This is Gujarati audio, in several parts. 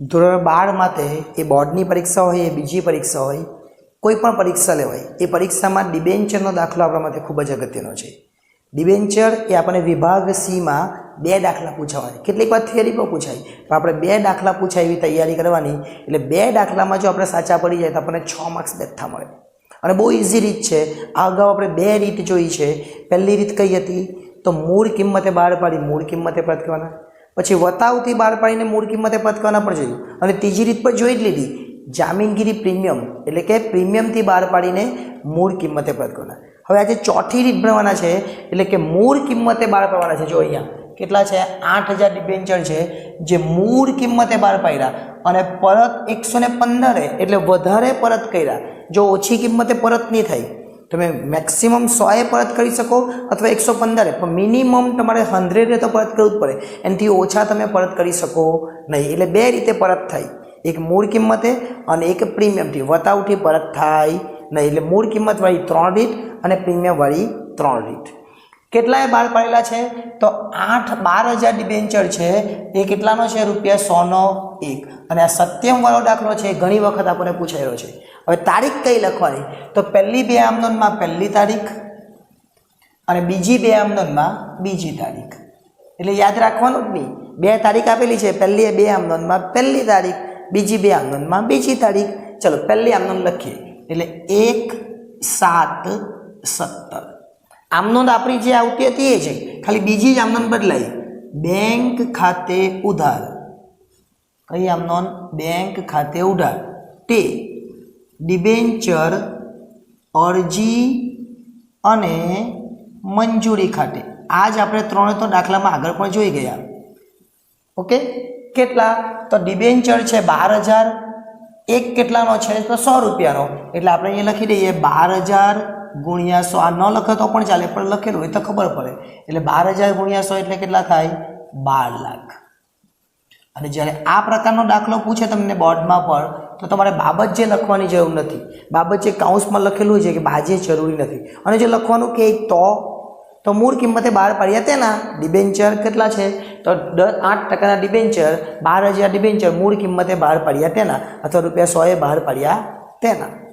ધોરણ બાર માટે એ બોર્ડની પરીક્ષા હોય, એ બીજી પરીક્ષા હોય, કોઈ પણ પરીક્ષા લેવાય એ પરીક્ષામાં ડિબેન્ચરનો દાખલો આપણા માટે ખૂબ જ અગત્યનો છે. ડિબેન્ચર એ આપણને વિભાગ સીમાં બે દાખલા પૂછાવાય કેટલીક વાર થિયરી પણ પૂછાય. પણ આપણે બે દાખલા પૂછાય એવી તૈયારી કરવાની, એટલે બે દાખલામાં જો આપણે સાચા પડી જાય તો આપણને છ માર્ક્સ બેઠા મળે. અને બહુ ઇઝી રીત છે. આ અગાઉ આપણે બે રીત જોઈ છે. પહેલી રીત કઈ હતી? તો મૂળ કિંમતે બહાર પાડી. મૂળ કિંમતે પરત કરવાના પછી વતાવથી બહાર પાડીને મૂળ કિંમતે કરવાના પણ જોયું. અને ત્રીજી રીત પર જોઈ જ લીધી. જામીનગીરી પ્રીમિયમ, એટલે કે પ્રીમિયમથી બહાર પાડીને મૂળ કિંમતે કરવાના હવે આજે ચોથી રીત ભણવાના છે, એટલે કે મૂળ કિંમતે બહાર પાડવાના છે. જો અહીંયા કેટલા છે? આઠ હજાર ડિબેન્ચર છે, જે મૂળ કિંમતે બહાર પાડ્યા અને પરત એકસો ને પંદરે, એટલે વધારે પરત કર્યા. જો ઓછી કિંમતે પરત નહીં થાય તમે મેક્સિમમ સોએ પરત કરી શકો અથવા એકસો પંદરે, પણ મિનિમમ તમારે હંડ્રેડે તો પરત કરવું જ પડે. એનાથી ઓછા તમે પરત કરી શકો નહીં. એટલે બે રીતે પરત થાય. એક મૂળ કિંમતે અને એક પ્રીમિયમથી વતાવથી પરત થાય નહીં. એટલે મૂળ કિંમતવાળી ત્રણ રીત અને પ્રીમિયમવાળી ત્રણ રીત. કેટલાય બહાર પાડેલા છે? તો આઠ બાર હજાર ડિબેન્ચર છે. એ કેટલાનો છે રૂપિયા? સોનો એક. અને આ સત્યમવાળો દાખલો છે ઘણી વખત આપણને પૂછાયેલો છે. હવે તારીખ કઈ લખવાની? તો પહેલી બે આમદનમાં પહેલી તારીખ અને બીજી બે આમદનમાં બીજી તારીખ. એટલે યાદ રાખવાનું જ નહીં. બે તારીખ આપેલી છે, પહેલી બે આમદનમાં પહેલી તારીખ, બીજી બે આમદનમાં બીજી તારીખ. ચલો, પહેલી આમદન લખીએ. એટલે એક સાત સત્તર. આમનોંધ આપણી જે આવતી હતી એ છે. ખાલી બીજી જ આમનોંધ બદલાઈ. બેંક ખાતે ઉધાર. કઈ આમનોંધ બેંક ખાતે ઉધાર. તે ડિબેન્ચર, અરજી અને મંજૂરી ખાતે. આ જ આપણે ત્રણે તો દાખલામાં આગળ પણ જોઈ ગયા. ઓકે કેટલા? તો ડિબેન્ચર છે બાર હજાર. એક કેટલાનો છે? તો સો રૂપિયાનો. એટલે આપણે અહીંયા લખી દઈએ બાર હજાર ગુણ્યા સો. આ ન લખે તો પણ ચાલે, પણ લખેલું હોય તો ખબર પડે. એટલે બાર હજાર ગુણ્યા સો એટલે કેટલા થાય? બાર લાખ. અને જ્યારે આ પ્રકારનો દાખલો પૂછે તમને બોર્ડમાં પણ તો તમારે બાબત જે લખવાની જરૂર નથી, બાબત જે કાઉન્સમાં લખેલું છે કે બાજે જરૂરી નથી. અને જો લખવાનું કે તો તો મૂળ કિંમતે બહાર પાડ્યા તેના. ડિબેન્ચર કેટલા છે? તો દસ આઠ ટકાના ડિબેન્ચર બાર હજાર ડિબેન્ચર મૂળ કિંમતે બહાર પાડ્યા તેના. અથવા રૂપિયા સોએ બહાર પાડ્યા તેના.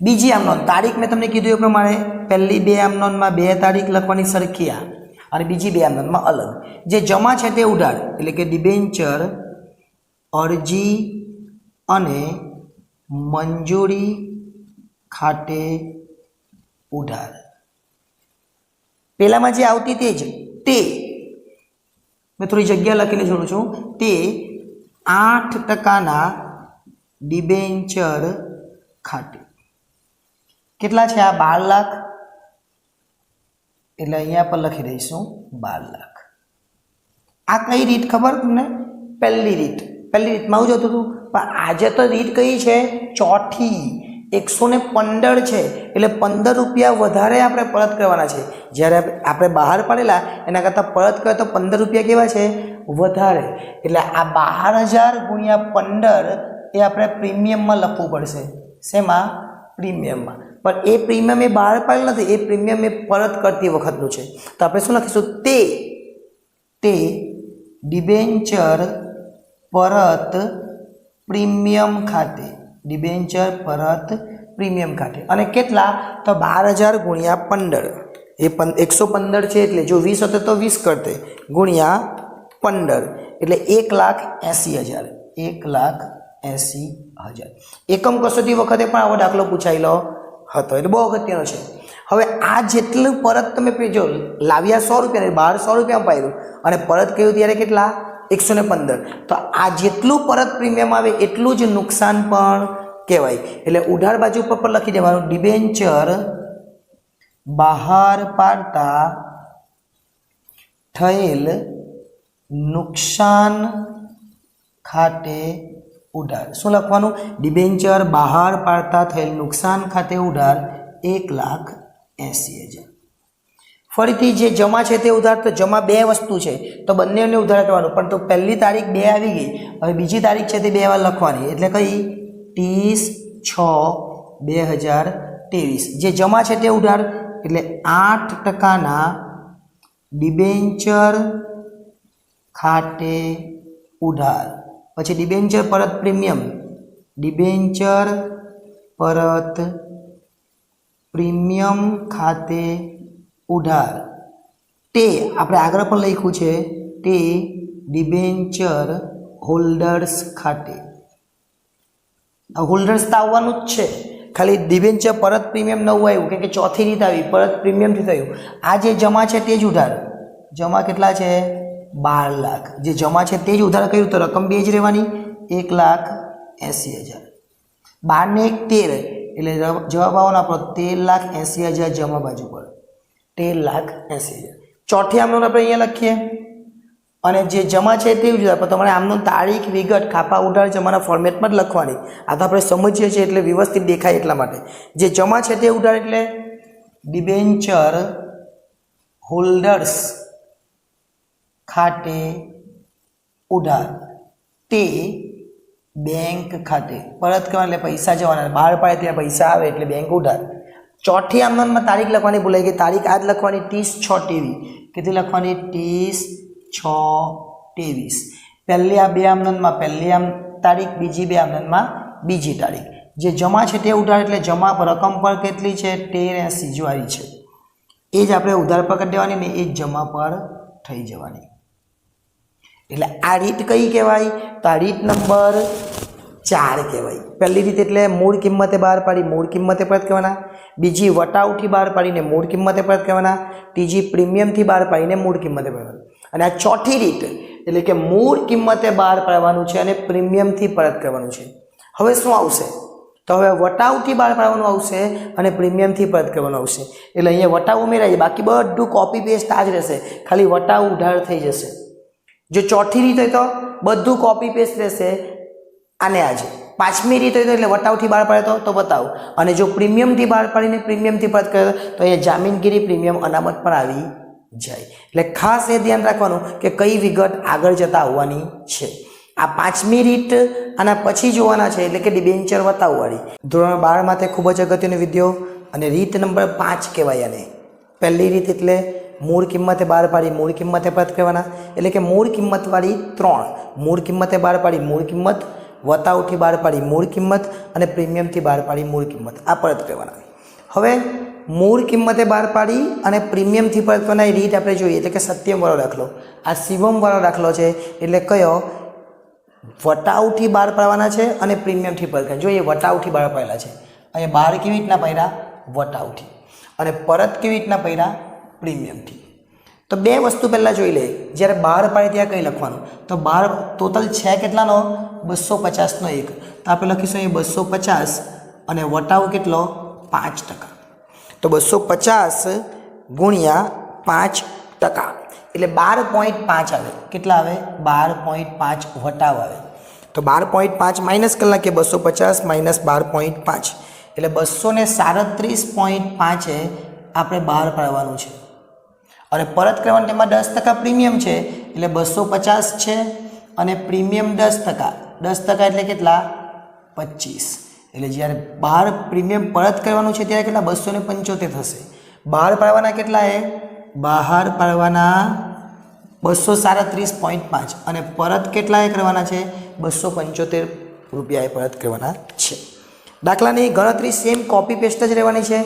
બીજી આમનોન તારીખ મેં તમને કીધું એ પ્રમાણે પહેલી બે આમનોનમાં બે તારીખ લખવાની સરખી અને બીજી બે આમનોનમાં અલગ. જે જમા છે તે ઉધાર એટલે કે ડિબેન્ચર અરજી અને મંજૂરી ખાતે ઉધાર પહેલામાં જે આવતી તે જ. તે, મેં થોડી જગ્યા લખીને જોડું છું. તે આઠ ટકાના ડિબેન્ચર ખાતે. કેટલા છે આ બાર લાખ? એટલે અહીંયા પર લખી દઈશું, બાર લાખ. આ કઈ રીત ખબર તમને? પહેલી રીત. પહેલી રીતમાં આવું જતું હતું, પણ આજે તો રીત કઈ છે? ચોથી. એકસો ને પંદર છે. એટલે પંદર રૂપિયા વધારે આપણે પરત કરવાના છે. જ્યારે આપણે બહાર પાડેલા, એના કરતાં પરત કરે તો પંદર રૂપિયા કેવા છે? વધારે. એટલે આ બાર હજાર ગુણ્યા પંદર એ આપણે પ્રીમિયમમાં લખવું પડશે. શેમાં? પ્રીમિયમમાં. પણ એ પ્રીમિયમ એ બહાર પાડેલ નથી, એ પ્રીમિયમ એ પરત કરતી વખતનું છે. તો આપણે શું લખીશું? તે તે ડિબેન્ચર પરત પ્રીમિયમ ખાતે, ડિબેન્ચર પરત પ્રીમિયમ ખાતે. અને કેટલા? તો બાર હજાર ગુણ્યા પંદર. એ પં, એકસો પંદર છે એટલે જો વીસ હતો તો વીસ કરતે. ગુણ્યા પંદર. એટલે એક લાખ એંસી હજાર. એક લાખ એંસી હજાર. એકમ કસોટી વખતે પણ આવો દાખલો પૂછાયેલો હતો. એટલે બહુ અગત્યનો છે. હવે આ જેટલું પરત તમે જો લાવ્યા સો રૂપિયા બહાર સો રૂપિયામાં પાડ્યું અને પરત કહ્યું ત્યારે કેટલા? એકસો ને પંદર. તો આ જેટલું પરત પ્રીમિયમ આવે એટલું જ નુકસાન પણ કહેવાય. એટલે ઉધાર બાજુ પર પણ લખી દેવાનું. ડિબેન્ચર બહાર પાડતા થયેલ નુકસાન ખાતે ઉધાર શું લખવાનું? ડિબેન્ચર બહાર પાડતા થયેલ નુકસાન ખાતે ઉધાર એક લાખ એંસી હજાર. ફરીથી જે જમા છે તે ઉધાર તો જમા બે વસ્તુ છે, તો બંનેને ઉધાર કરવાનું. પણ તો પહેલી તારીખ બે આવી ગઈ, હવે બીજી તારીખ છે તે બે વાર લખવાની. એટલે કઈ? ત્રીસ છ બે હજાર ત્રેવીસ. જે જમા છે તે ઉધાર, એટલે આઠ ટકાના ડિબેન્ચર ખાતે ઉધાર પછી ડિબેન્ચર પરત પ્રીમિયમ. ડિબેન્ચર પરત પ્રીમિયમ ખાતે ઉધાર. તે આપણે આગળ પણ લખ્યું છે. તે ડિબેન્ચર હોલ્ડર્સ ખાતે. હોલ્ડર્સ તો આવવાનું જ છે. ખાલી ડિબેન્ચર પરત પ્રીમિયમ નવું આવ્યું. કેમ કે ચોથી રીત આવી. પરત પ્રીમિયમથી થયું. આ જે જમા છે તે જ ઉધાર. જમા કેટલા છે? બાર લાખ. જે જમા છે તે જ ઉધાર કર્યું તો રકમ બે જ રહેવાની. એક લાખ એંસી હજાર. બારને એક તેર. એટલે જવાબ આવવાનો આપણો તેર લાખ એંસી હજાર જમા બાજુ પર. તેર લાખ એંસી હજાર. ચોથી આમનો આપણે અહીંયા લખીએ. અને જે જમા છે તે જુદા પણ તમારે આમનું તારીખ, વિગત, ખાપા, ઉધાર જમાના ફોર્મેટમાં જ લખવાની. આ તો આપણે સમજીએ છીએ એટલે વ્યવસ્થિત દેખાય એટલા માટે. જે જમા છે તે ઉધાર એટલે ડિબેન્ચર હોલ્ડર્સ ખાતે ઉધાર. તે બેંક ખાતે. પરત કરવા એટલે પૈસા જવાના. બહાર પાડે ત્યાં પૈસા આવે એટલે બેંક ઉધાર. ચોથી આમદનમાં તારીખ લખવાની ભૂલાઈ ગઈ. તારીખ આજ લખવાની ત્રીસ છ ટેવી. કેટલી લખવાની? ત્રીસ છ ત્રેવીસ પહેલી આ બે આમદનમાં પહેલી આમ તારીખ, બીજી બે આમદનમાં બીજી તારીખ. જે જમા છે તે ઉધાર એટલે જમા પર રકમ પર કેટલી છે? તેર એસી જો છે. એ જ આપણે ઉધાર પર કરી દેવાની ને એ જ જમા પર થઈ જવાની. એટલે આ રીત કઈ કહેવાય? તો આ રીત નંબર ચાર કહેવાય. પહેલી રીત એટલે મૂળ કિંમતે બહાર પાડી મૂળ કિંમતે પરત કરવાના બીજી વટાવથી બહાર પાડીને મૂળ કિંમતે પરત કહેવાના. ત્રીજી પ્રીમિયમથી બહાર પાડીને મૂળ કિંમતે પરત અને આ ચોથી રીત એટલે કે મૂળ કિંમતે બહાર પાડવાનું છે અને પ્રીમિયમથી પરત કરવાનું છે. હવે શું આવશે? તો હવે વટાવથી બહાર પાડવાનું આવશે અને પ્રીમિયમથી પરત કરવાનું આવશે. એટલે અહીંયા વટાવ ઉમેરાય બાકી બધું કોપી પેસ્ટ આ જ રહેશે. ખાલી વટાવ ઉધાર થઈ જશે. જો ચોથી રીત હોય તો બધું કોપી પેસ્ટ રહેશે આને આજે પાંચમી રીત હોય તો એટલે વટાવથી બહાર પાડે તો તો બતાવ. અને જો પ્રીમિયમથી બહાર પાડીને પ્રીમિયમથી પરત કરે તો એ જામીનગીરી પ્રીમિયમ અનામત પણ આવી જાય. એટલે ખાસ એ ધ્યાન રાખવાનું કે કઈ વિગત આગળ જતાં આવવાની છે. આ પાંચમી રીત આના પછી જોવાના છે એટલે કે ડિબેન્ચર વતાવવાળી ધોરણ બાર માટે ખૂબ જ અગત્યનો વીડિયો અને રીત નંબર પાંચ કહેવાય આને. પહેલી રીત એટલે મૂળ કિંમતે બહાર પાડી, મૂળ કિંમતે પરત કરવાના એટલે કે મૂળ કિંમતવાળી ત્રણ. મૂળ કિંમતે બહાર પાડી, મૂળ કિંમત. વતાવથી બહાર પાડી, મૂળ કિંમત. અને પ્રીમિયમથી બહાર પાડી, મૂળ કિંમત. આ પરત કરવાના હવે, મૂળ કિંમતે બહાર પાડી અને પ્રીમિયમથી પરત કરવાના એ રીત આપણે જોઈએ. એટલે કે સત્યમવાળો દાખલો. આ શિવમવાળો દાખલો છે. એટલે કયો? વટાવથી બહાર પાડવાના છે અને પ્રીમિયમથી પરત કરવાના જો એ વટાવથી બહાર પાડેલા છે. અહીંયા બહાર કેવી રીતના પડ્યા? વટાવથી અને પરત કેવી રીતના પડ્યા? પ્રીમિયમથી તો બે વસ્તુ પહેલાં જોઈ લે. જ્યારે બહાર પાડે ત્યાં કંઈ લખવાનું. તો બહાર ટોટલ છે કેટલાનો? બસો પચાસનો એક. તો આપણે લખીશું અહીં બસો પચાસ અને વટાવ કેટલો? પાંચ ટકા. તો બસો પચાસ ગુણ્યા પાંચ ટકા. એટલે બાર પોઈન્ટ પાંચ આવે. કેટલા આવે? બાર પોઈન્ટ પાંચ વટાવ આવે. તો બાર પોઈન્ટ પાંચ માઇનસ નાખીએ બસો પચાસ માઇનસ બાર પોઈન્ટ પાંચ. એટલે બસો સાડત્રીસ પોઈન્ટ પાંચે આપણે બહાર પાડવાનું છે. અને પરત કરવાનું તેમાં દસ ટકા પ્રીમિયમ છે, એટલે બસો પચાસ છે અને પ્રીમિયમ દસ ટકા. દસ ટકા એટલે કેટલા? પચીસ. એટલે જ્યારે બહાર પ્રીમિયમ પરત કરવાનું છે ત્યારે કેટલા? બસો ને પંચોતેર થશે. બહાર પાડવાના કેટલા એ? બહાર પાડવાના બસો સાડત્રીસ પોઈન્ટ પાંચ. અને પરત કેટલા એ કરવાના છે? બસો પંચોતેર રૂપિયા એ પરત કરવાના છે. દાખલાની ગણતરી સેમ કોપી પેસ્ટ જ રહેવાની છે.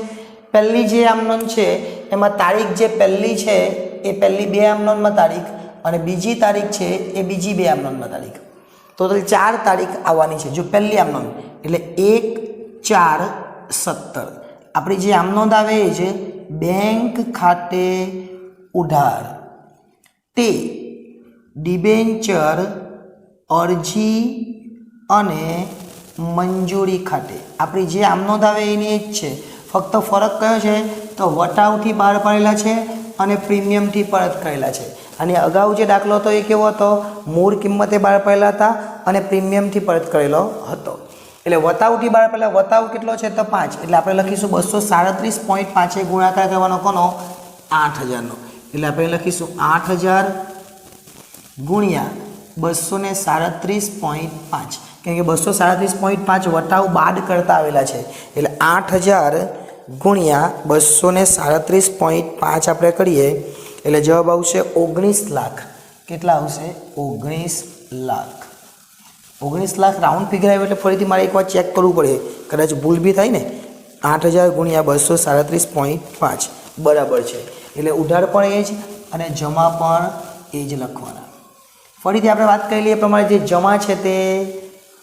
પહેલી જે આમનોન છે એમાં તારીખ જે પહેલી છે, એ પહેલી બે આમનોનમાં તારીખ અને બીજી તારીખ છે, એ બીજી બે આમનોનમાં તારીખ. ટોટલ ચાર તારીખ આવવાની છે, જો પહેલી આમનોન, એટલે એક, ચાર, સત્તર. આપણી જે આમનોંધ આવે એ છે, બેંક ખાતે ઉધાર. તે ડિબેન્ચર, અરજી અને મંજૂરી ખાતે. આપણી જે આમનોંધ આવે એની એ જ છે. ફક્ત ફરક કયો છે? તો વટાવથી બહાર પાડેલા છે અને પ્રીમિયમથી પરત કરેલા છે. અને અગાઉ જે દાખલો હતો એ કેવો હતો? મૂળ કિંમતે બહાર પાડેલા હતા અને પ્રીમિયમથી પરત કરેલો હતો. એટલે વતાવથી બહાર પહેલાં વતાવ કેટલો છે તો પાંચ. એટલે આપણે લખીશું બસો સાડત્રીસ પોઈન્ટ પાંચે ગુણાકાર કરવાનો કોનો? આઠ હજારનો. એટલે આપણે લખીશું આઠ હજાર ગુણ્યા બસો ને સાડત્રીસ પોઈન્ટ પાંચ. કેમ કે બસો સાડત્રીસ પોઈન્ટ પાંચ વટાવ બાદ કરતા આવેલા છે. એટલે આઠ હજાર ગુણ્યા બસો ને સાડત્રીસ પોઈન્ટ પાંચ આપણે કરીએ, એટલે જવાબ આવશે ઓગણીસ લાખ. કેટલા આવશે? ઓગણીસ લાખ. ઓગણીસ લાખ રાઉન્ડ ફિગર આવ્યો એટલે ફરીથી મારે એકવાર ચેક કરવું પડે. કદાચ ભૂલ બી થાય ને? આઠ હજાર ગુણ્યા બસો સાડત્રીસ પોઈન્ટ પાંચ. બરાબર છે. એટલે ઉધાર પણ એ જ અને જમા પણ એ જ લખવાના. ફરીથી આપણે વાત કરી લઈએ પ્રમાણે જે જમા છે તે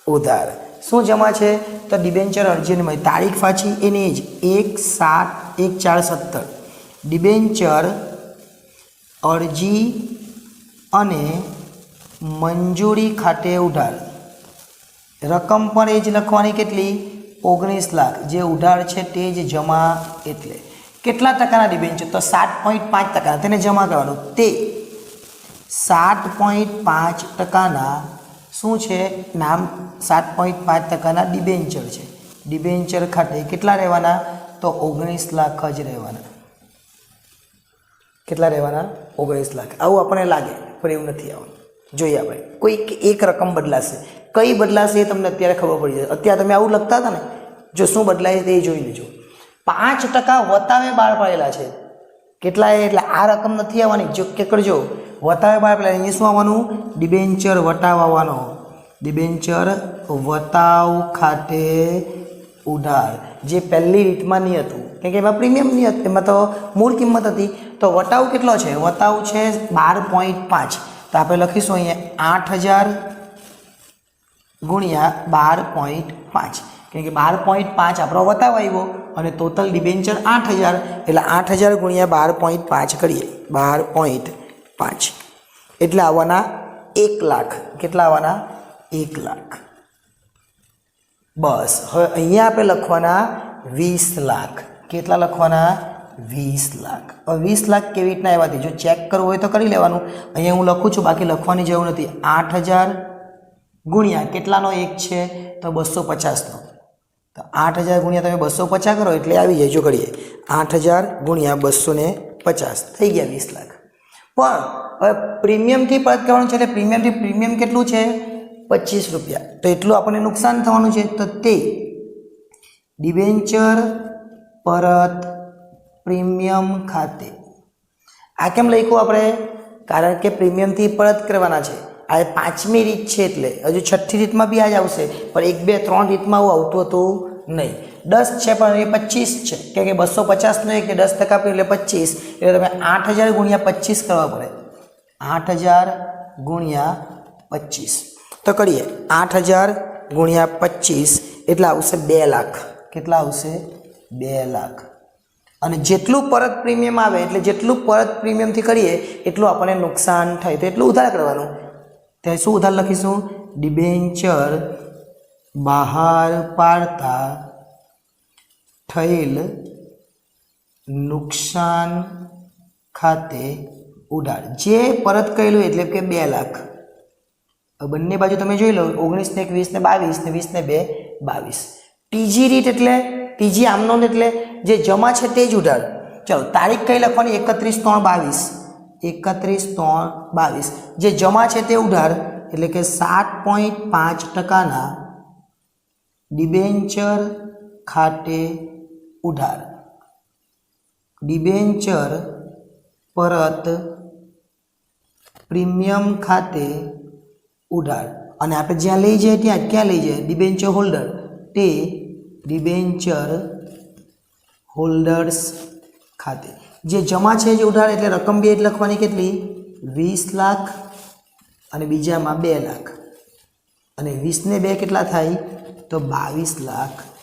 ઉધાર. શું જમા છે? તો ડિબેન્ચર અરજીની તારીખ પાછી એની જ. એક સાત એક ચાર સત્તર. ડિબેન્ચર અરજી અને મંજૂરી ખાતે ઉધાર. રકમ પણ એ જ લખવાની કેટલી? ઓગણીસ લાખ. જે ઉધાર છે તે જ જમા એટલે. કેટલા ટકાના ડિબેન્ચર? તો સાત પોઈન્ટ પાંચ ટકાના. તેને જમા કરવાનું. તે સાત પોઈન્ટ પાંચ ટકાના શું છે? નામ સાત પોઈન્ટ પાંચ ટકાના ડિબેન્ચર છે. ડિબેન્ચર ખાતે કેટલા રહેવાના? તો ઓગણીસ લાખ જ રહેવાના. કેટલા રહેવાના? ઓગણીસ લાખ. આવું આપણને લાગે, પણ એવું નથી આવવાનું જોઈએ આપણે. કોઈક એક રકમ બદલાશે. કઈ બદલાશે એ તમને અત્યારે ખબર પડી જશે અત્યારે તમે આવું લખતા હતા ને, જો શું બદલાય તે જોઈ લેજો. પાંચ ટકા વતાવે બહાર પાડેલા છે. કેટલા એટલે આ રકમ નથી આવવાની. જો કે કરજો. વતાવે બહાર પાડેલા અહીંયા શું આવવાનું? ડિબેન્ચર વટાવ ડિબેન્ચર વતાવ ખાતે ઉધાર. જે પહેલી રીતમાં નહીં હતું. કેમ કે એમાં પ્રીમિયમ નહીં હતું એમાં તો મૂળ કિંમત હતી. તો વટાવ કેટલો છે? વટાવ છે બાર પોઈન્ટ પાંચ. તો આપણે લખીશું અહીંયા આઠ હજાર ગુણ્યા બાર પોઈન્ટ પાંચ. કેમ કે બાર પોઈન્ટ પાંચ આપણો વતાવ આવ્યો અને ટોટલ ડિબેન્ચર આઠ હજાર. એટલે આઠ હજાર ગુણ્યા બાર પોઈન્ટ પાંચ કરીએ. બાર પોઈન્ટ પાંચ. એટલે આવવાના એક લાખ. કેટલા આવવાના? એક લાખ. બસ. હવે અહીંયા આપણે લખવાના વીસ લાખ. કેટલા લખવાના? વીસ લાખ. હવે વીસ લાખ કેવી રીતના આવ્યાથી? જો ચેક કરવું હોય તો કરી લેવાનું. અહીંયા હું લખું છું, બાકી લખવાની જરૂર નથી. આઠ હજાર ગુણ્યા કેટલાનો એક છે? તો બસો પચાસનો. તો આઠ હજાર ગુણ્યા તમે બસો પચાસ કરો એટલે આવી જાય. જો કરીએ આઠ હજાર ગુણ્યા બસો ને પચાસ. થઈ ગયા વીસ લાખ. પણ હવે પ્રીમિયમથી પરત કરવાનું છે એટલે પ્રીમિયમથી પ્રીમિયમ કેટલું છે? પચીસ રૂપિયા. તો એટલું આપણને નુકસાન થવાનું છે. તો તે ડિબેન્ચર પરત પ્રીમિયમ ખાતે. આ કેમ લખ્યું આપણે? કારણ કે પ્રીમિયમથી પરત કરવાના છે. આ પાંચમી રીત છે એટલે. હજુ છઠ્ઠી રીતમાં બી આ આવશે. પણ એક બે ત્રણ રીતમાં આવું આવતું હતું નહીં. દસ છે પણ એ પચીસ છે. કેમ કે બસો પચાસનો એક કે દસ ટકા એટલે પચીસ. એટલે તમે આઠ હજાર ગુણ્યા પચીસ કરવા પડે. આઠ હજાર ગુણ્યા પચીસ. તો કરીએ. આઠ હજાર ગુણ્યા પચીસ એટલા આવશે બે લાખ. કેટલા આવશે? બે લાખ. અને જેટલું પરત પ્રીમિયમ આવે, એટલે જેટલું પરત પ્રીમિયમથી કરીએ, એટલું આપણને નુકસાન થાય. તો એટલું ઉધાર કરવાનું. ત્યારે શું ઉધાર લખીશું? ડિબેન્ચર બહાર પાડતા થયેલ નુકસાન ખાતે ઉધાર જે પરત કરેલું એટલે કે બે લાખ. બંને બાજુ તમે જોઈ લો ઓગણીસ ને એક વીસ ને બાવીસ ને વીસ ને બે બાવીસ. ત્રીજી રીત એટલે, ત્રીજી આમનોંધ એટલે જે જમા છે તે જ ઉધાર ચલો, તારીખ કઈ લખવાની? એકત્રીસ ત્રણ બાવીસ. એકત્રીસ ત્રણ બાવીસ. જે જમા છે તે ઉધાર એટલે કે સાત પોઈન્ટ પાંચ ટકાના ડિબેન્ચર ખાતે ઉધાર. ડિબેન્ચર પરત પ્રીમિયમ ખાતે ઉધાર. અને આપણે જ્યાં લઈ જઈએ ત્યાં ક્યાં લઈ જઈએ ડિબેન્ચર હોલ્ડર. તે ડિબેન્ચર હોલ્ડર્સ ખાતે. જે જમા છે જે ઉધાર, એટલે રકમ બે લખવાની કેટલી? વીસ લાખ અને બીજામાં બે લાખ. અને વીસને બે કેટલા થાય? તો બાવીસ લાખ.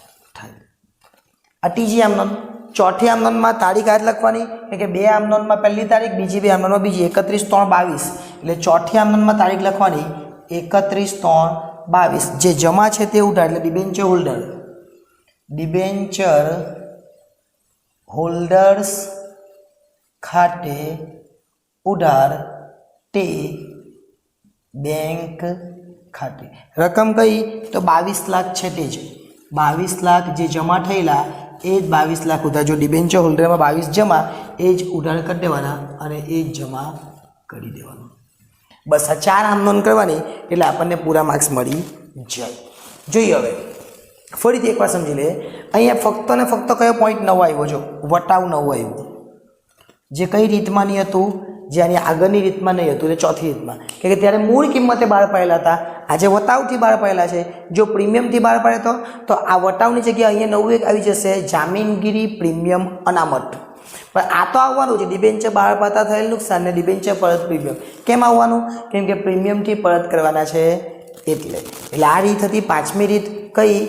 આ ત્રીજી આમનોન, ચોથી આમનોનમાં તારીખ આજ લખવાની, એટલે કે બે આમનોનમાં પહેલી તારીખ, બીજી બે આમનોનમાં બીજી, એકત્રીસ ત્રણ બાવીસ. એટલે ચોથી આમનોનમાં તારીખ લખવાની, એકત્રીસ ત્રણ બાવીસ. જે જમા છે તે ઉધાર, એટલે ડિબેન્ચર હોલ્ડર. ડિબેન્ચર હોલ્ડર્સ ખાતે ઉધાર તે બેંક ખાતે. રકમ કઈ? તો બાવીસ લાખ છે તે જ. બાવીસ લાખ જે જમા થયેલા એ જ બાવીસ લાખ ઉધાર, જો ડિબેન્ચર હોલ્ડરમાં બાવીસ જમા, એ જ ઉધાર કરી દેવાના અને એ જ જમા કરી દેવાનું. બસ આ ચાર આમ નોંધ કરવાની, એટલે આપણને પૂરા માર્ક્સ મળી જાય. જોઈએ હવે, ફરીથી એકવાર સમજી લે, અહીંયા ફક્ત ને ફક્ત કયો પોઈન્ટ નવો આવ્યો? જો, વટાવ નવો આવ્યો. જે કઈ રીતમાં નહીં હતું? જે આગળની રીતમાં નહીં હતું, એટલે ચોથી રીતમાં. કે ત્યારે મૂળ કિંમતે બહાર પાડેલા હતા. આજે વટાવથી બહાર પાડેલા છે. જો પ્રીમિયમથી બહાર પાડે તો તો આ વટાવની જગ્યાએ અહીંયા નવું એક આવી જશે, જામીનગીરી પ્રીમિયમ અનામત. પણ આ તો આવવાનું છે. ડિબેન્ચર બહાર પાડતા થયેલ નુકસાન ને ડિબેન્ચર પરત પ્રીમિયમ. કેમ આવવાનું? કેમ કે પ્રીમિયમથી પરત કરવાના છે એટલે. એટલે આ રીત હતી, પાંચમી રીત કઈ,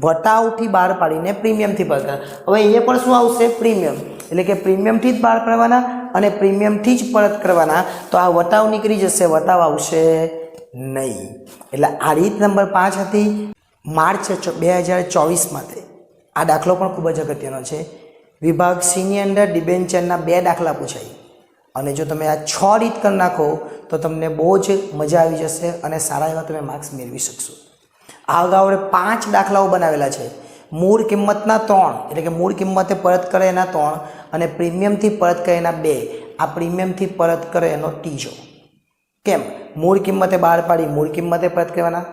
વટાવથી બહાર પાડીને પ્રીમિયમથી પરત હવે અહીંયા પણ શું આવશે? પ્રીમિયમ. એટલે કે પ્રીમિયમથી જ બહાર પાડવાના અને પ્રીમિયમથી જ પરત કરવાના, તો આ વટાવ નીકળી જશે, વટાવ આવશે નહીં. એટલે આ રીત નંબર પાંચ હતી. માર્ચ બે હજાર ચોવીસ આ દાખલો પણ ખૂબ જ અગત્યનો છે. વિભાગ સીની અંદર ડિબેન્ચરના બે દાખલા પૂછાય. અને જો તમે આ છ રીત કરી નાખો, તો તમને બહુ જ મજા આવી જશે અને સારા એવા તમે માર્ક્સ મેળવી શકશો. આ અગાઉ પાંચ દાખલાઓ બનાવેલા છે. મૂળ કિંમતના ત્રણ, એટલે કે મૂળ કિંમતે પરત કરે એના ત્રણ અને પ્રીમિયમથી પરત કરે એના બે, આ પ્રીમિયમથી પરત કરે એનો ત્રીજો. કેમ? મૂળ કિંમતે બહાર પાડી, મૂળ કિંમતે પરત કરવાના.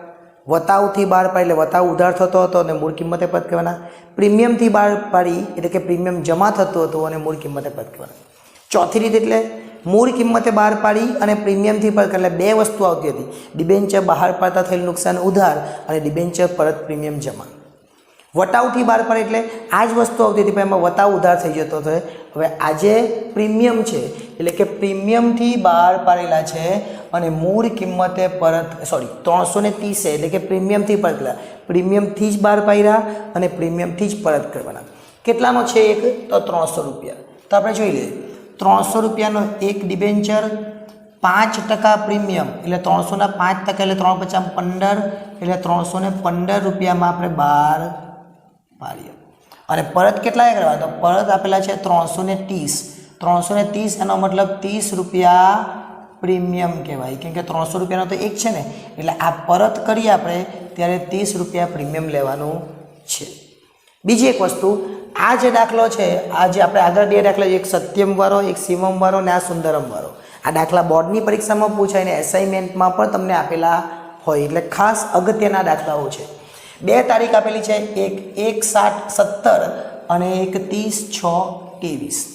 વતાવથી બહાર પાડી, એટલે વતાવ ઉધાર થતો હતો અને મૂળ કિંમતે પરત કરવાના. પ્રીમિયમથી બહાર પાડી, એટલે કે પ્રીમિયમ જમા થતું હતું અને મૂળ કિંમતે પરત કરવાના. ચોથી રીત એટલે મૂળ કિંમતે બહાર પાડી અને પ્રીમિયમથી પરત એટલે બે વસ્તુ આવતી હતી. ડિબેન્ચર બહાર પાડતા થયેલ નુકસાન ઉધાર અને ડિબેન્ચર પરત પ્રીમિયમ જમા. વટાવથી બહાર પડે એટલે આ જ વસ્તુ આવતી હતી, પણ એમાં વટાવ ઉધાર થઈ જતો હતો. હવે આજે પ્રીમિયમ છે, એટલે કે પ્રીમિયમથી બહાર પાડેલા છે અને મૂળ કિંમતે પરત સોરી ત્રણસો ને ત્રીસે એટલે કે પ્રીમિયમથી પરત પ્રીમિયમથી જ બહાર પાડ્યા અને પ્રીમિયમથી જ પરત કરવાના. કેટલાનો છે એક? તો ત્રણસો રૂપિયા. તો આપણે જોઈ લઈએ. ત્રણસો રૂપિયાનો એક ડિબેન્ચર પાંચ ટકા પ્રીમિયમ, એટલે ત્રણસોના પાંચ ટકા એટલે ત્રણ પચાસ પંદર, એટલે ત્રણસો પંદર રૂપિયામાં આપણે બાર પાડીએ અને પરત કેટલા કરવા તો પરત આપેલા છે ત્રણસો ને ત્રીસ. ત્રણસો ને ત્રીસ એનો મતલબ ત્રીસ રૂપિયા પ્રીમિયમ કહેવાય. કેમ કે ત્રણસો રૂપિયાનો તો એક છે ને. એટલે આ પરત કરીએ આપણે, ત્યારે ત્રીસ રૂપિયા પ્રીમિયમ લેવાનું છે. બીજી એક વસ્તુ, આ જે દાખલો છે, આ જે આપણે આગળ બે દાખલા એક સત્યમવાળો એક શિવમવાળો ને આ સુંદરમવાળો આ દાખલા બોર્ડની પરીક્ષામાં પૂછાય ને એસાઇનમેન્ટમાં પણ તમને આપેલા હોય. એટલે ખાસ અગત્યના દાખલાઓ છે. બે તારીખ આપેલી છે, એક એક સાત સત્તર અને એક ત્રીસ છ ત્રેવીસ.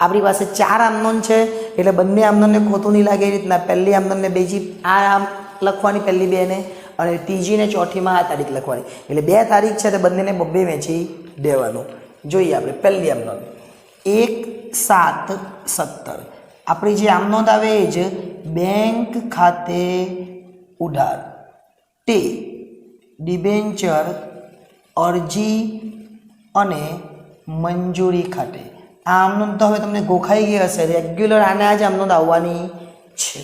આપણી પાસે ચાર આમનોન છે, એટલે બંને આમનોનને ખોટું નહીં લાગે એ રીતના. પહેલી આમનોનને બીજી, આ આમ લખવાની પહેલી બેને અને ત્રીજીને ચોથીમાં આ તારીખ લખવાની. એટલે બે તારીખ છે તે બંનેને બબ્બે વેચી દેવાનું. જોઈએ આપણે પહેલી આમનોન એક સાત સત્તર. આપણી જે આમનોંધ આવે એ જ બેંક ખાતે ઉધાર. તે ડિબેન્ચર, અરજી અને મંજૂરી ખાતે. આ આમનોંધ તો હવે તમને ગોખાઈ ગઈ હશે. રેગ્યુલર આને આજ આમનોંધ આવવાની છે.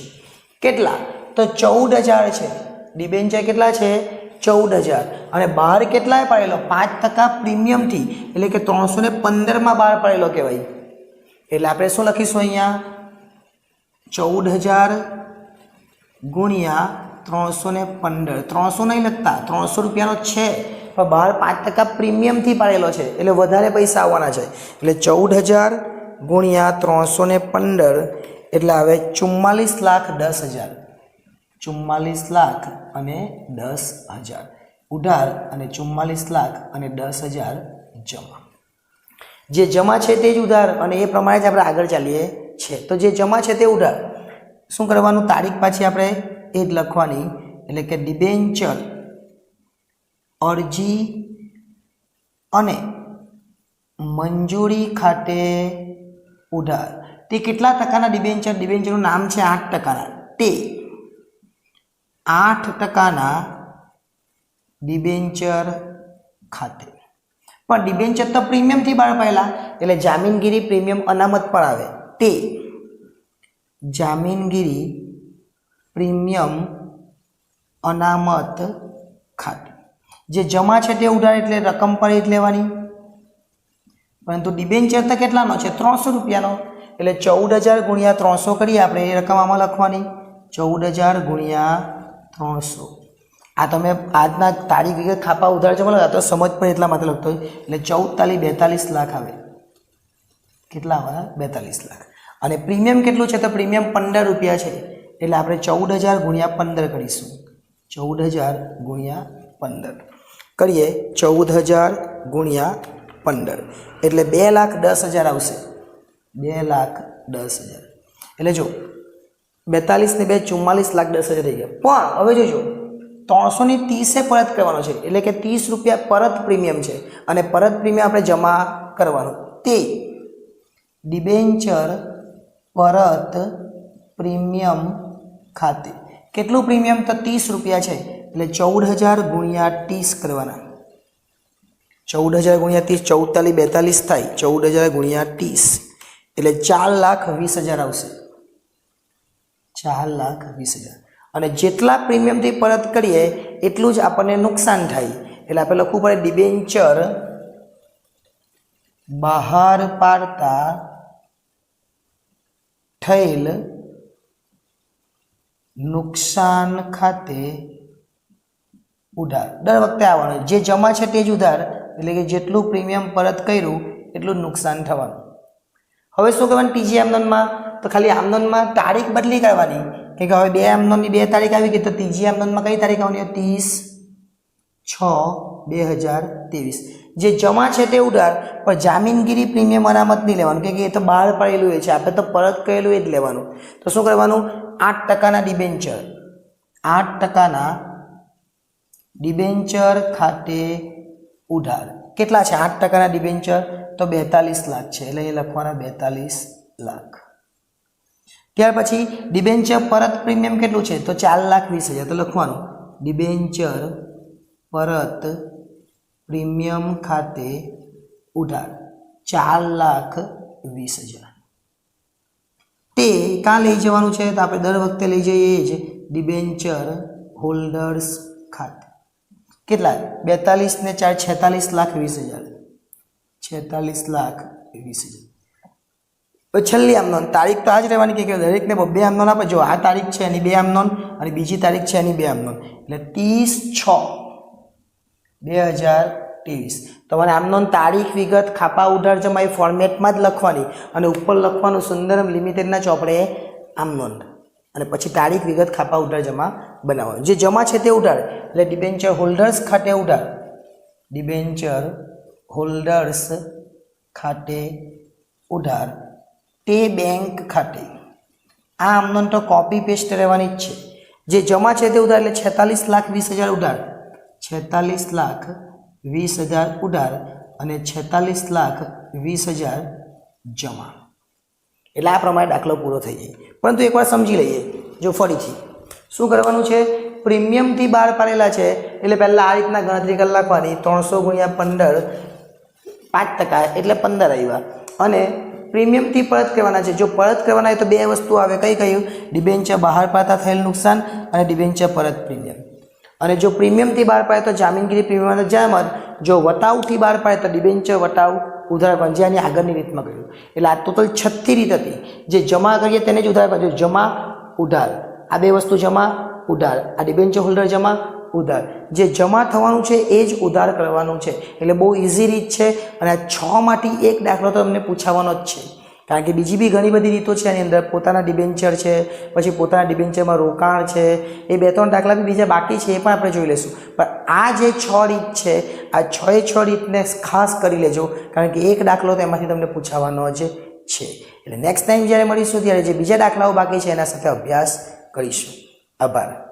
કેટલા? તો ચૌદ હજાર છે. ડિબેન્ચર કેટલા છે? ચૌદ હજાર. અને બહાર કેટલાય પાડેલો? પાંચ ટકા પ્રીમિયમથી. એટલે કે ત્રણસો ને પંદરમાં બહાર પાડેલો કહેવાય. એટલે આપણે શું લખીશું અહીંયા? ચૌદ હજાર ગુણ્યા ત્રણસો ને પંદર. ત્રણસો નહીં લખતા ત્રણસો રૂપિયાનો છે. પણ બહાર પાંચ ટકા પ્રીમિયમથી પાડેલો છે. એટલે વધારે પૈસા આવવાના છે. એટલે ચૌદ હજાર ગુણ્યા ત્રણસો ને પંદર એટલે હવે ચુમ્માલીસ લાખ દસ હજાર. ચુમ્માલીસ લાખ અને દસ હજાર. ઉધાર અને ચુમ્માલીસ લાખ અને દસ હજાર જમા. જે જમા છે તે જ ઉધાર અને એ પ્રમાણે જ આપણે આગળ ચાલીએ છીએ. તો જે જમા છે તે ઉધાર. શું કરવાનું? તારીખ પાછી આપણે એ જ લખવાની, એટલે કે ડિબેન્ચર અરજી અને મંજૂરી ખાતે ઉધાર. તે કેટલા ટકાના ડિબેન્ચર ડિબેન્ચરનું નામ છે આઠ ટકાના. તે આઠ ટકાના ડિબેન્ચર ખાતે. પણ ડિબેન્ચર તો પ્રીમિયમથી બહાર પહેલાં એટલે જામીનગીરી પ્રીમિયમ અનામત પર આવે. તે જામીનગીરી પ્રીમિયમ અનામત ખાતું. જે જમા છે તે ઉધાર એટલે રકમ પર જ લેવાની. પરંતુ ડિબેન્ચર તો કેટલાનો છે? ત્રણસો રૂપિયાનો. એટલે ચૌદ હજાર ગુણ્યા ત્રણસો કરીએ આપણે, એ રકમ આમાં લખવાની. ચૌદ હજાર ગુણ્યા ત્રણસો. આ તમે આજના તારીખ વિગત ખાપા ઉધાર બોલો આ તો સમજ પણ એટલા માટે લખતો હોય. એટલે ચૌદ તાલી બેતાલીસ લાખ આવે. કેટલા આવે? બેતાલીસ લાખ. અને પ્રીમિયમ કેટલું છે? તો પ્રીમિયમ પંદર રૂપિયા છે. એટલે આપણે ચૌદ હજાર ગુણ્યા પંદર કરીશું. ચૌદ હજાર ગુણ્યા પંદર. કરીએ ચૌદ હજાર ગુણ્યા પંદર. એટલે બે લાખ દસ હજાર આવશે. બે લાખ દસ હજાર. એટલે જો બેતાલીસને બે ચુમ્માલીસ લાખ દસ હજાર થઈ ગયા. પણ હવે જોજો ત્રણસો ને ત્રીસે પરત કરવાનો છે. એટલે કે ત્રીસ રૂપિયા પરત પ્રીમિયમ છે. અને પરત પ્રીમિયમ આપણે જમા કરવાનું. તે ડિબેન્ચર પરત પ્રીમિયમ ખાતે. કેટલું પ્રીમિયમ તો ત્રીસ રૂપિયા છે. એટલે ચૌદ હજાર ગુણ્યા ત્રીસ કરવાના. ચૌદ હજાર ગુણ્યા ત્રીસ ચૌદતાલીસ બેતાલીસ થાય. ચૌદ હજાર ગુણ્યા ત્રીસ. એટલે ચાર લાખ વીસ હજાર આવશે. ચાર લાખ વીસ હજાર. અને જેટલા પ્રીમિયમથી પરત કરીએ, એટલું જ આપણને નુકસાન થાય. એટલે આપણે લખવું પડે ડિબેન્ચર બહાર પાડતા થયેલ નુકસાન ખાતે ઉધાર. દર વખતે આવવાનું જે જમા છે તે જ ઉધાર. એટલે કે જેટલું પ્રીમિયમ પરત કર્યું, એટલું નુકસાન થવાનું. હવે શું કરવાનું ત્રીજી આમદનમાં તો ખાલી આમદનમાં તારીખ બદલી કરવાની. કે હવે બે આમદનની બે તારીખ આવી ગઈ, તો ત્રીજી આમદનમાં કઈ તારીખ આવવાની? ત્રીસ છ બે હજાર ત્રેવીસ. જે જમા છે તે ઉધાર, પણ જામીનગીરી પ્રીમિયમ અનામત નહીં લેવાનું. કે એ તો બહાર પડેલું હોય છે. આપણે તો પરત કરેલું એ જ લેવાનું. તો શું કરવાનું? આઠ ટકાના ડિબેન્ચર આઠ ટકાના ડિબેન્ચર ખાતે ઉધાર. કેટલા છે આઠ ટકાના ડિબેન્ચર તો બેતાલીસ લાખ છે. એટલે એ લખવાના બેતાલીસ લાખ. ત્યાર પછી ડિબેન્ચર પરત પ્રીમિયમ કેટલું છે? તો ચાર લાખ વીસ હજાર. તો લખવાનું. ડિબેન્ચર પરત પ્રીમિયમ ખાતે ઉધાર. ચાર લાખ વીસ હજાર. તે કાં લઈ જવાનું છે? તો આપણે દર વખતે લઈ જઈએ જ ડિબેન્ચર હોલ્ડર્સ ખાતે. કેટલા? બેતાલીસ ને ચાર છેતાલીસ લાખ વીસ હજાર. છેતાલીસ લાખ વીસ હજાર. છેલ્લી આમનોન. તારીખ તો આ જ રહેવાની કે દરેકને બે આમનોન આપે. જો આ તારીખ છે, એની બે આમનોન અને બીજી તારીખ છે, એની બે આમનોન. એટલે ત્રીસ છ બે હજાર ત્રેવીસ. તમારે આમનો તારીખ, વિગત, ખાપા, ઉધાર જમા એ ફોર્મેટમાં જ લખવાની. અને ઉપર લખવાનું સુંદરમ લિમિટેડના ચોપડે આમ નોંધ. અને પછી તારીખ, વિગત, ખાપા, ઉધાર જમા બનાવવાનું. જે જમા છે તે ઉધાર. એટલે ડિબેન્ચર હોલ્ડર્સ ખાતે ઉધાર. ડિબેન્ચર હોલ્ડર્સ ખાતે ઉધાર. તે બેંક ખાતે. આ આમનોન તો કોપી પેસ્ટ રહેવાની જ છે. જે જમા છે તે ઉધાર એટલે છેતાલીસ લાખ વીસ હજાર ઉધાર. છેતાલીસ લાખ વીસ હજાર ઉધાર અને છેતાલીસ લાખ વીસ હજાર જમા. એટલે આ પ્રમાણે દાખલો પૂરો થઈ જાય. પરંતુ એકવાર સમજી લઈએ, જો ફરીથી, શું કરવાનું છે? પ્રીમિયમથી બહાર પાડેલા છે, એટલે પહેલાં આ રીતના ગણતરી કરી નાખવાની. ત્રણસો ગુણ્યા પંદર, પાંચ ટકા, એટલે પંદર આવ્યા. અને પ્રીમિયમથી પરત કરવાના છે. જો પરત કરવાના હોય તો બે વસ્તુ આવે. કઈ કહ્યું? ડિબેન્ચર બહાર પાડતા થયેલ નુકસાન અને ડિબેન્ચર પરત પ્રીમિયમ. અને જો પ્રીમિયમથી બહાર પાડે તો જામીનગીરી પ્રીમિયમ જેમ જ વટાવથી બહાર પાડે તો ડિબેન્ચર, વટાવ, ઉધાર જે આની આગળની રીતમાં કર્યું. એટલે આ ટોટલ છત્તી રીત હતી. જે જમા કરીએ તેને જ ઉધાર પાડ્યું જમા, ઉધાર. આ બે વસ્તુ જમા, ઉધાર. આ ડિબેન્ચર હોલ્ડર જમા, ઉધાર. જે જમા થવાનું છે એ જ ઉધાર કરવાનું છે. એટલે બહુ ઇઝી રીત છે. અને આ છમાંથી એક દાખલો તો તમને પૂછાવાનો જ છે. કારણ કે બીજી બી ઘણી બધી રીતો છે એની અંદર. પોતાના ડિબેન્ચર છે, પછી પોતાના ડિબેન્ચરમાં રોકાણ છે, એ બે ત્રણ દાખલા બી બીજા બાકી છે, એ પણ આપણે જોઈ લઈશું. પણ આ જે છ રીત છે, આ છ એ છ રીતને ખાસ કરી લેજો, કારણ કે એક દાખલો તો એમાંથી તમને પૂછાવાનો જ છે. એટલે નેક્સ્ટ ટાઈમ જ્યારે મળીશું, ત્યારે જે બીજા દાખલાઓ બાકી છે, એના સાથે અભ્યાસ કરીશું. આભાર.